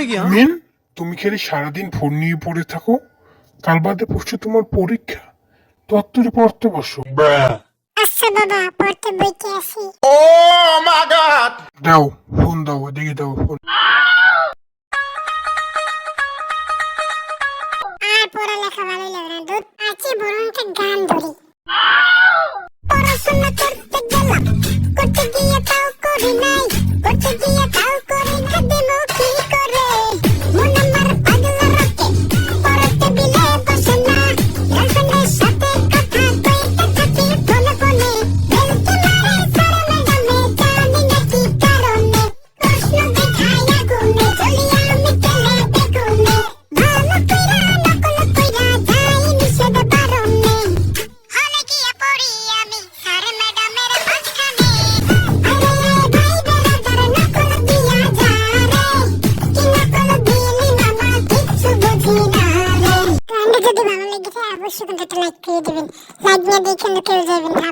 কি? মিন তুমি খালি সারাদিন ফোন নিয়ে পড়ে থাকো কাল বাদে পরশু তোমার পরীক্ষা। তত্তরে পড়তে বসো। আচ্ছা বাবা পড়তে বইতে আসি দাও ফোন দাও এদিকে দাও ফোন। আর পড়ালেখা ভালো লাগে না দুধ আছে বরং একটা গান ধরি। পড়াশোনা করতে গেলাম করতে গিয়ে তাও করি নাই করতে গিয়ে তাও অবশ্যই কিন্তু একটা লাইক করে দেবেন। লাইক দিয়ে দেখেন তো কেউ যাবেন। না